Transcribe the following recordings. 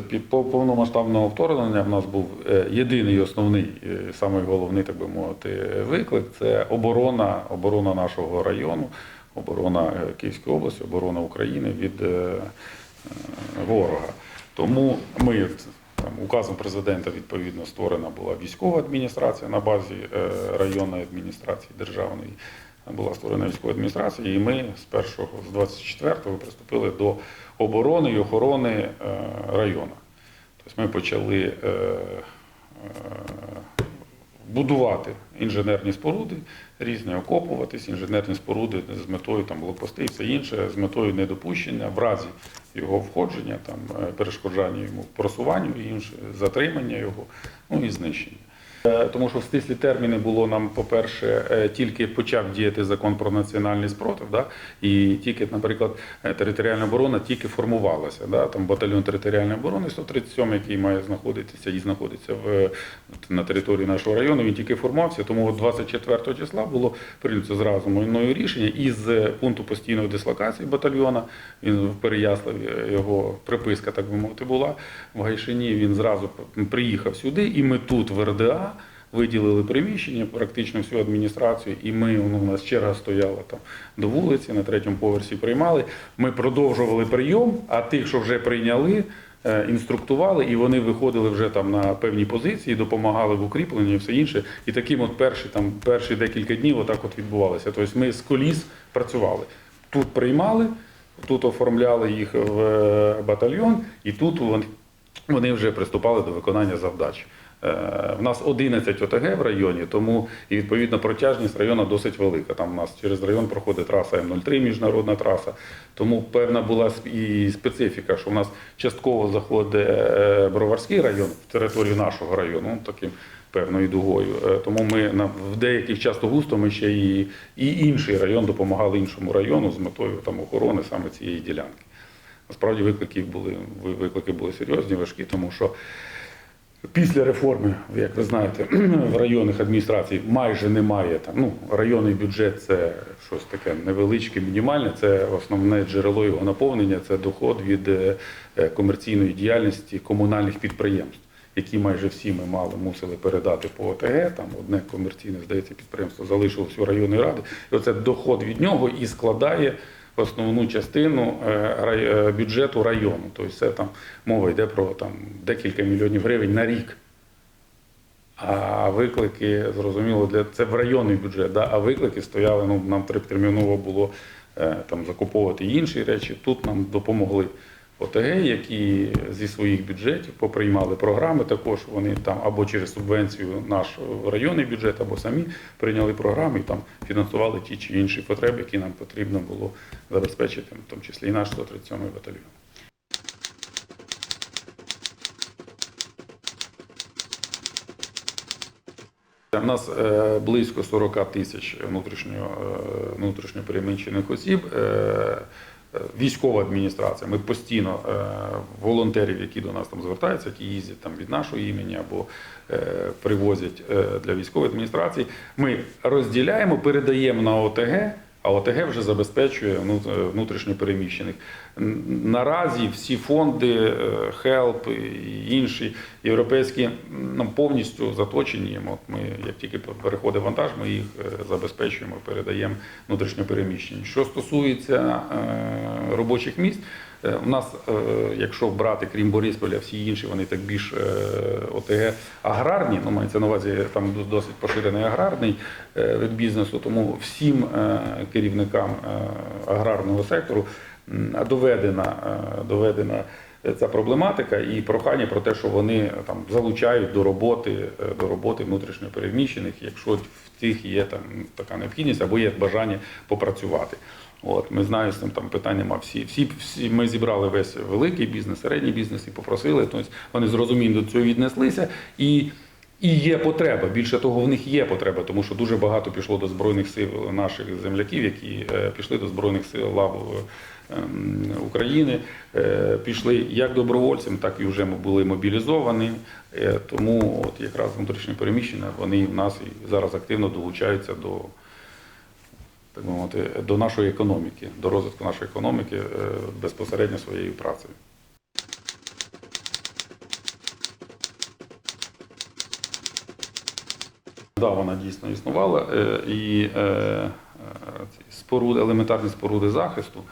після по- повномасштабного вторгнення в нас був е, єдиний основний, е, самий головний, так би мовити, виклик це оборона, оборона нашого району, оборона е, Київської області, оборона України від ворога. Тому ми там, указом президента відповідно створена була військова адміністрація на базі районної адміністрації державної. Була створена військова адміністрація, і ми з першого, з 24-го приступили до оборони і охорони е, району. Тобто ми почали е, е, будувати інженерні споруди, різні окопуватись, інженерні споруди з метою там блокпости і все інше, з метою недопущення в разі його входження, там перешкоджання йому просуванню інше, затримання його, ну і знищення. Е, Тому що в стислі терміни було нам, по-перше, е, тільки почав діяти закон про національний спротив, да? і тільки, наприклад, е, територіальна оборона тільки формувалася. Да? Там батальйон територіальної оборони 137, який має знаходитися і знаходиться в, на території нашого району, він тільки формувався. Тому от 24 числа було прийнято зразу мною рішення із пункту постійної дислокації батальйона. Він в Переяславі його приписка, так би мовити, була в Гайшині. Він зразу приїхав сюди, і ми тут в РДА. Виділили приміщення, практично всю адміністрацію, і ми ну, у нас черга стояла там до вулиці, на третьому поверсі приймали. Ми продовжували прийом, а тих, що вже прийняли, е, інструктували, і вони виходили вже там на певні позиції, допомагали в укріпленні і все інше. І таким от перші там перші декілька днів отак от відбувалося. Тобто ми з коліс працювали. Тут приймали, тут оформляли їх в е, батальйон, і тут вони, вони вже приступали до виконання завдач. Е, В нас 11 ОТГ в районі, тому і відповідно протяжність району досить велика. Там у нас через район проходить траса М03, міжнародна траса. Тому певна була і специфіка, що в нас частково заходить е, Броварський район в територію нашого району, ну, таким певною дугою. Е, Тому ми в деяких часто густо ми ще і, і інший район допомагали іншому району з метою там охорони саме цієї ділянки. Насправді виклики були виклики були серйозні, важкі, тому що. Після реформи, як ви знаєте, в районних адміністрацій майже немає там. Ну, районний бюджет це щось таке невеличке, мінімальне. Це основне джерело його наповнення, це доход від е, комерційної діяльності комунальних підприємств, які майже всі ми мали мусили передати по ОТГ. Там одне комерційне, здається, підприємство залишилось у районної ради. І оце доход від нього і складає основну частину е, е, бюджету району. Тобто це там мова йде про там, декілька мільйонів гривень на рік. А виклики, зрозуміло, для це в районний бюджет, да? а виклики стояли, ну, нам терміново було е, там, закуповувати інші речі. Тут нам допомогли ОТГ, які зі своїх бюджетів поприймали програми. Також вони там або через субвенцію наш районний бюджет, або самі прийняли програми і там фінансували ті чи інші потреби, які нам потрібно було забезпечити, в тому числі і наш 137 батальйон. У нас е, близько 40 тисяч внутрішньо, е, внутрішньо переміщених осіб. Військова адміністрація. Ми постійно е, волонтерів, які до нас там звертаються, які їздять там від нашого імені або е, привозять е, для військової адміністрації. Ми розділяємо, передаємо на ОТГ. А ОТГ вже забезпечує ну, е, внутрішньо переміщених. Наразі всі фонди, ХЕЛП HELP і інші європейські нам повністю заточені. От ми, як тільки переходить вантаж, ми їх е, забезпечуємо, передаємо внутрішньо переміщені. Що стосується е, робочих місць, е, у нас, е, якщо брати крім Борисполя, всі інші вони так більш е, ОТГ аграрні, ну мається на увазі там досить поширений аграрний від бізнесу, тому всім е, керівникам е, аграрного сектору доведена, е, доведена ця проблематика і прохання про те, що вони е, там залучають до роботи е, до роботи внутрішньопереміщених, якщо в тих є там така необхідність або є бажання попрацювати. От ми знаємо, з цим там питання. нема. Всі, всі, всі ми зібрали весь великий бізнес, середній бізнес і попросили. Тобто вони зрозуміло до цього віднеслися і. І є потреба. Більше того, в них є потреба, тому що дуже багато пішло до збройних сил наших земляків, які е, пішли до збройних сил лав ем, України, е, пішли як добровольцям, так і вже були мобілізовані. Е, Тому от якраз внутрішнє переміщення вони в нас і зараз активно долучаються до. Так би мовити, до нашої економіки, до розвитку нашої економіки е, безпосередньо своєю працею. Да, вона дійсно існувала. е, І е, е, споруди, елементарні споруди захисту.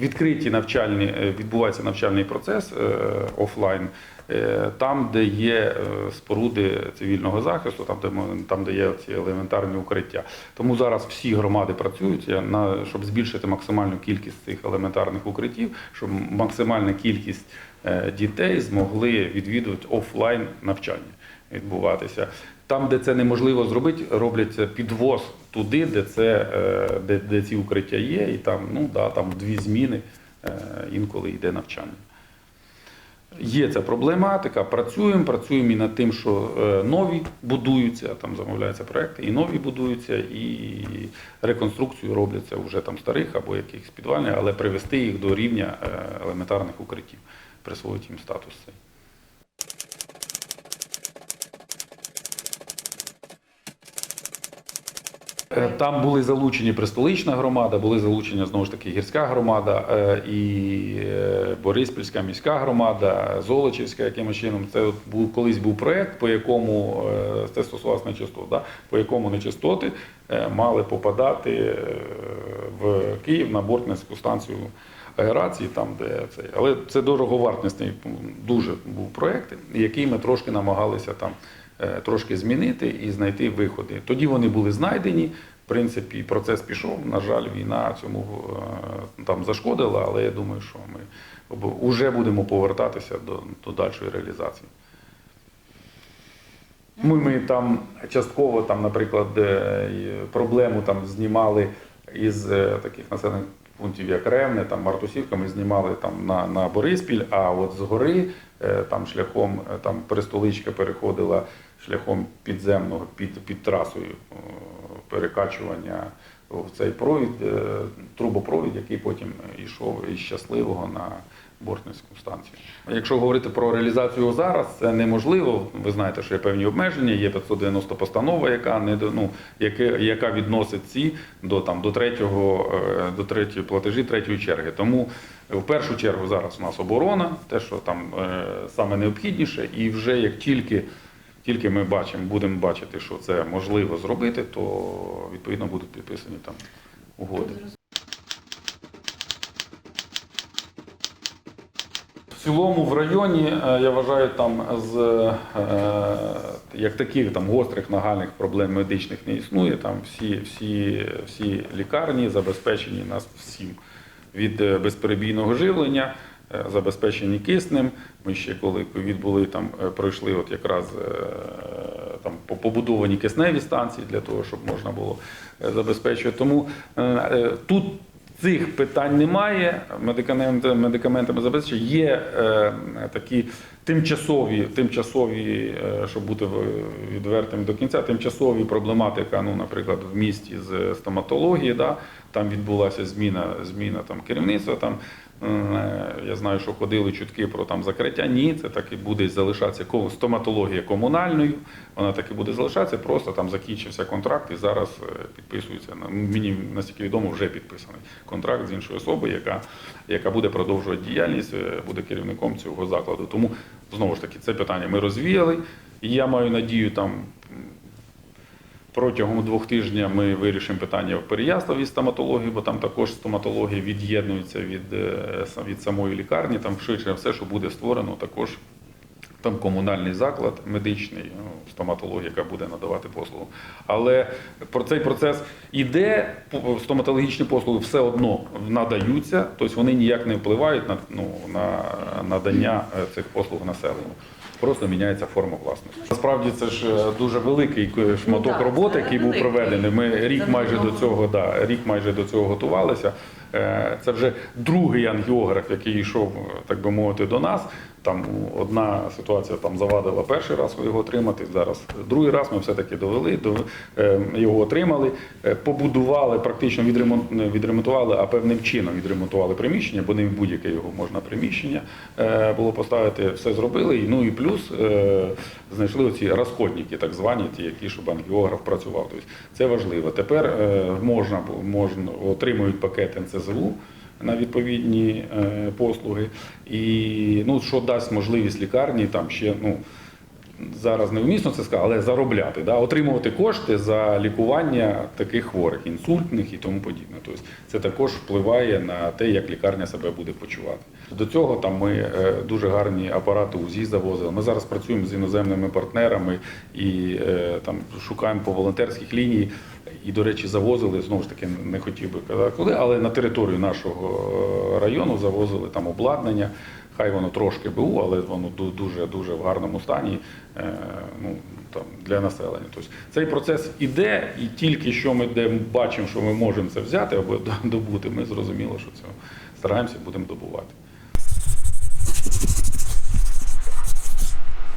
Відкриті навчальні, відбувається навчальний процес офлайн, там, де є споруди цивільного захисту, там, де, там, де є ці елементарні укриття. Тому зараз всі громади працюють на, щоб збільшити максимальну кількість цих елементарних укриттів, щоб максимальна кількість дітей змогли відвідувати офлайн навчання відбуватися. Там, де це неможливо зробити, робляться підвоз туди, де це е, де, де ці укриття є, і там, ну да, там дві зміни е, інколи йде навчання. Є ця проблематика, працюємо, працюємо і над тим, що е, нові будуються, там замовляються проекти, і нові будуються, і реконструкцію робляться вже там старих або якихось підвальних, але привести їх до рівня елементарних укриттів, присвоїти їм статус цей. Там були залучені Престолична громада, були залучені знову ж таки гірська громада е, і е, Бориспільська міська громада, Золочівська якимось чином. Це був колись був проект, по якому е, це стосувалося нечистот, да? по якому нечистоти е, мали попадати е, в Київ на бортницьку станцію аерації, там де це. Але це дороговартісний дуже був проект, який ми трошки намагалися там е, трошки змінити і знайти виходи. Тоді вони були знайдені. В принципі, процес пішов. На жаль, війна цьому е, там зашкодила, але я думаю, що ми вже будемо повертатися до, до дальшої реалізації. Ми, ми там частково, там, наприклад, е, проблему там знімали із е, таких населених пунктів, як Ревне, там Мартусівка, ми знімали там на, на Бориспіль, а от згори е, там шляхом е, там перестоличка переходила шляхом підземного під, під трасою е, перекачування в цей провід, трубопровід, який потім йшов із щасливого на Бортницьку станцію. Якщо говорити про реалізацію зараз, це неможливо. Ви знаєте, що є певні обмеження. Є 590 постанова, яка не до- ну, яке, яка відносить ці до там до третього е, до третьої платежі, третьої черги. Тому в першу чергу зараз у нас оборона, те, що там е, саме необхідніше, і вже як тільки. Тільки ми бачимо, будемо бачити, що це можливо зробити, то відповідно будуть підписані там угоди. Цілому в районі е, я вважаю, там з е, як таких там гострих нагальних проблем медичних не існує. Там всі, всі, всі лікарні забезпечені нас всім від е, безперебійного живлення, забезпечені киснем. Ми ще коли ковід були там, пройшли от якраз там по- побудовані кисневі станції для того, щоб можна було забезпечувати. Тому тут Цих питань немає. Медикаменти, медикаментами забезпечення є е, такі тимчасові, тимчасові, е, щоб бути відвертим до кінця, тимчасові проблематика. Ну, наприклад, в місті з стоматології, да, там відбулася зміна, зміна там керівництва. Там я знаю, що ходили чутки про там закриття. Ні, це так і буде залишатися стоматологія комунальною. Вона так і буде залишатися. Просто там закінчився контракт і зараз е, підписується. Мені наскільки відомо, вже підписаний контракт з іншою особою, яка, яка буде продовжувати діяльність, е, буде керівником цього закладу. Тому знову ж таки це питання ми розвіяли. І я маю надію, там протягом двох тижнів ми вирішимо питання в Переяславі стоматології, бо там також стоматологія від'єднується від, е, від самої лікарні. Там швидше все, що буде створено, також там комунальний заклад медичний, ну, стоматологія, яка буде надавати послугу. Але про цей процес іде, стоматологічні послуги все одно надаються, тобто вони ніяк не впливають на, ну, на надання е, цих послуг населенню. Просто міняється форма власності. Насправді це ж е, дуже великий е, шматок Ну, роботи, який був проведений. Ми рік майже до цього, да, рік майже до цього готувалися. Е, Це вже другий ангіограф, який йшов, е, так би мовити, до нас. Там одна ситуація там завадила перший раз його отримати. Зараз другий раз ми все-таки довели, до- е, його отримали, побудували, практично відремонтували, а певним чином відремонтували приміщення, бо не в будь-яке його можна приміщення було поставити. Все зробили. Ну і плюс знайшли оці розходники, так звані, ті, які щоб ангіограф працював. Тобто це важливо. Тепер можна, можна отримують пакет НЦЗУ на відповідні е, послуги. І ну, що дасть можливість лікарні там ще ну, зараз невмісно це сказати, але заробляти, да, отримувати кошти за лікування таких хворих, інсультних і тому подібне. Тобто це також впливає на те, як лікарня себе буде почувати. До цього там ми е, дуже гарні апарати УЗІ завозили. Ми зараз працюємо з іноземними партнерами і е, там шукаємо по волонтерських ліній. І, до речі, завозили, знову ж таки, не хотів би казати куди, але на територію нашого е, району завозили там обладнання. Хай воно трошки БУ, але воно дуже дуже в гарному стані е, ну, там, для населення. Тобто цей процес іде, і тільки що ми де бачимо, що ми можемо це взяти або добути, ми зрозуміло, що це стараємося, будемо добувати.